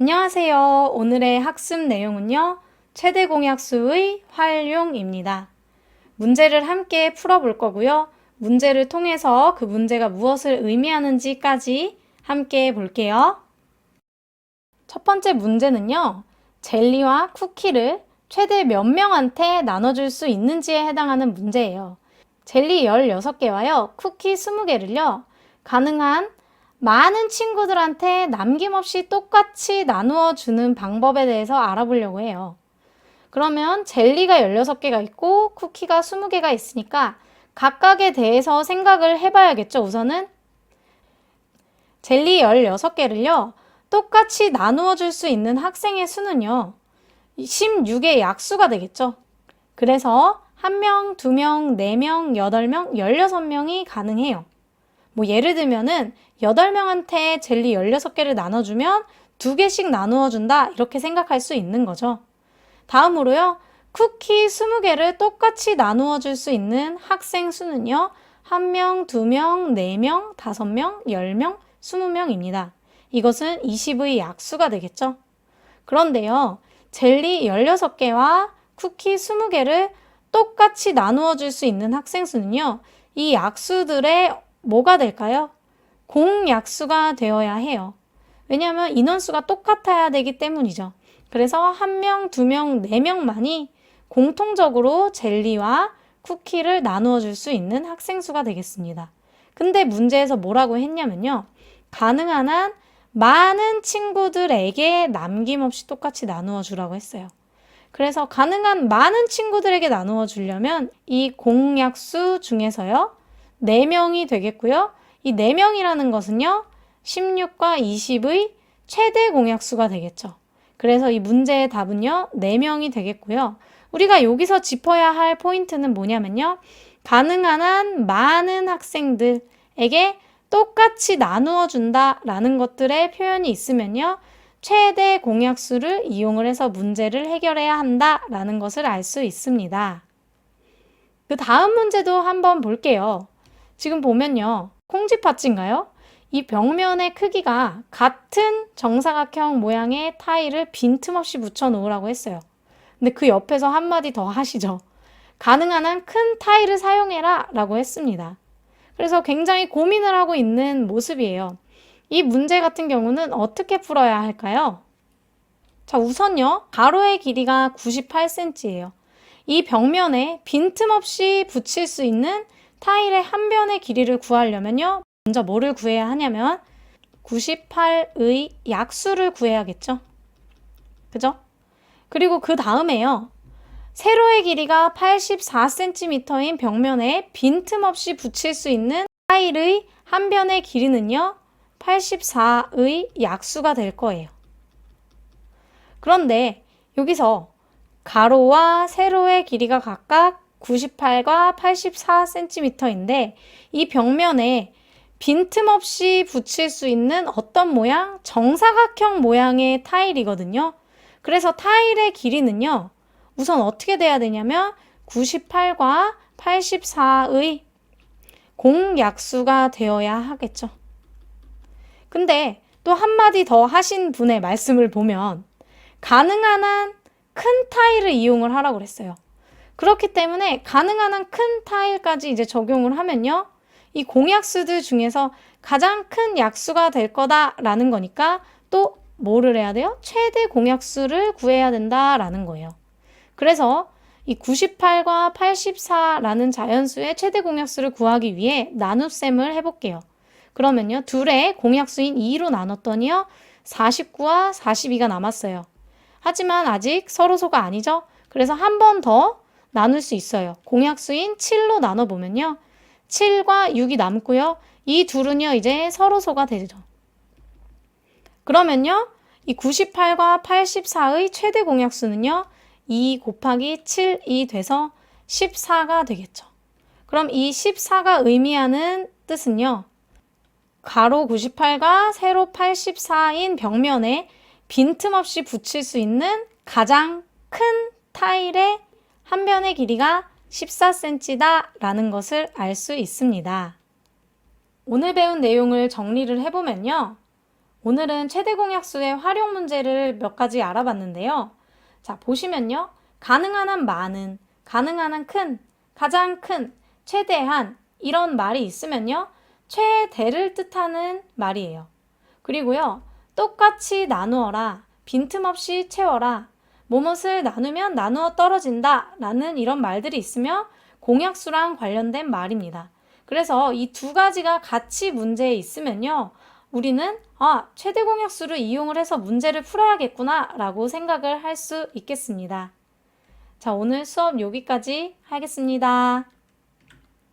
안녕하세요. 오늘의 학습 내용은요. 최대 공약수의 활용입니다. 문제를 함께 풀어볼 거고요. 문제를 통해서 그 문제가 무엇을 의미하는지까지 함께 볼게요. 첫 번째 문제는요. 젤리와 쿠키를 최대 몇 명한테 나눠줄 수 있는지에 해당하는 문제예요. 젤리 16개와요. 쿠키 20개를요. 가능한 많은 친구들한테 남김없이 똑같이 나누어 주는 방법에 대해서 알아보려고 해요. 그러면 젤리가 16개가 있고 쿠키가 20개가 있으니까 각각에 대해서 생각을 해봐야겠죠, 우선은. 젤리 16개를요, 똑같이 나누어 줄 수 있는 학생의 수는요, 16의 약수가 되겠죠. 그래서 1명, 2명, 4명, 8명, 16명이 가능해요. 뭐 예를 들면은 8명한테 젤리 16개를 나눠주면 2개씩 나누어 준다 이렇게 생각할 수 있는 거죠. 다음으로요. 쿠키 20개를 똑같이 나누어 줄 수 있는 학생 수는요. 1명, 2명, 4명, 5명, 10명, 20명입니다. 이것은 20의 약수가 되겠죠. 그런데요. 젤리 16개와 쿠키 20개를 똑같이 나누어 줄 수 있는 학생 수는요. 이 약수들의 뭐가 될까요? 공약수가 되어야 해요. 왜냐하면 인원수가 똑같아야 되기 때문이죠. 그래서 한 명, 두 명, 네 명만이 공통적으로 젤리와 쿠키를 나누어 줄 수 있는 학생 수가 되겠습니다. 근데 문제에서 뭐라고 했냐면요. 가능한 한 많은 친구들에게 남김없이 똑같이 나누어 주라고 했어요. 그래서 가능한 많은 친구들에게 나누어 주려면 이 공약수 중에서요. 4명이 되겠고요. 이 4명이라는 것은요. 16과 20의 최대 공약수가 되겠죠. 그래서 이 문제의 답은요. 4명이 되겠고요. 우리가 여기서 짚어야 할 포인트는 뭐냐면요. 가능한 한 많은 학생들에게 똑같이 나누어 준다라는 것들의 표현이 있으면요. 최대 공약수를 이용을 해서 문제를 해결해야 한다라는 것을 알 수 있습니다. 그 다음 문제도 한번 볼게요. 지금 보면요. 콩쥐팥인가요? 이 벽면의 크기가 같은 정사각형 모양의 타일을 빈틈없이 붙여 놓으라고 했어요. 근데 그 옆에서 한마디 더 하시죠. 가능한 한 큰 타일을 사용해라 라고 했습니다. 그래서 굉장히 고민을 하고 있는 모습이에요. 이 문제 같은 경우는 어떻게 풀어야 할까요? 자, 우선요. 가로의 길이가 98cm예요. 이 벽면에 빈틈없이 붙일 수 있는 타일의 한 변의 길이를 구하려면요. 먼저 뭐를 구해야 하냐면 98의 약수를 구해야겠죠. 그죠? 그리고 그 다음에요. 세로의 길이가 84cm인 벽면에 빈틈없이 붙일 수 있는 타일의 한 변의 길이는요. 84의 약수가 될 거예요. 그런데 여기서 가로와 세로의 길이가 각각 98과 84cm인데 이 벽면에 빈틈없이 붙일 수 있는 어떤 모양? 정사각형 모양의 타일이거든요. 그래서 타일의 길이는요. 우선 어떻게 돼야 되냐면 98과 84의 공약수가 되어야 하겠죠. 근데 또 한마디 더 하신 분의 말씀을 보면 가능한 한 큰 타일을 이용을 하라고 그랬어요. 그렇기 때문에 가능한 한 큰 타일까지 이제 적용을 하면요. 이 공약수들 중에서 가장 큰 약수가 될 거다라는 거니까 또 뭐를 해야 돼요? 최대 공약수를 구해야 된다라는 거예요. 그래서 이 98과 84라는 자연수의 최대 공약수를 구하기 위해 나눗셈을 해볼게요. 그러면요. 둘의 공약수인 2로 나눴더니요. 49와 42가 남았어요. 하지만 아직 서로소가 아니죠? 그래서 한 번 더 나눌 수 있어요. 공약수인 7로 나눠보면요. 7과 6이 남고요. 이 둘은요, 이제 서로소가 되죠. 그러면요, 이 98과 84의 최대 공약수는요, 2 곱하기 7이 돼서 14가 되겠죠. 그럼 이 14가 의미하는 뜻은요, 가로 98과 세로 84인 벽면에 빈틈없이 붙일 수 있는 가장 큰 타일의 한 변의 길이가 14cm다 라는 것을 알 수 있습니다. 오늘 배운 내용을 정리를 해보면요. 오늘은 최대 공약수의 활용 문제를 몇 가지 알아봤는데요. 자, 보시면요. 가능한 한 많은, 가능한 한 큰, 가장 큰, 최대한 이런 말이 있으면요. 최대를 뜻하는 말이에요. 그리고요. 똑같이 나누어라, 빈틈없이 채워라, 뭐뭇을 나누면 나누어 떨어진다 라는 이런 말들이 있으며 공약수랑 관련된 말입니다. 그래서 이 두 가지가 같이 문제에 있으면요. 우리는 아, 최대 공약수를 이용을 해서 문제를 풀어야겠구나 라고 생각을 할 수 있겠습니다. 자, 오늘 수업 여기까지 하겠습니다.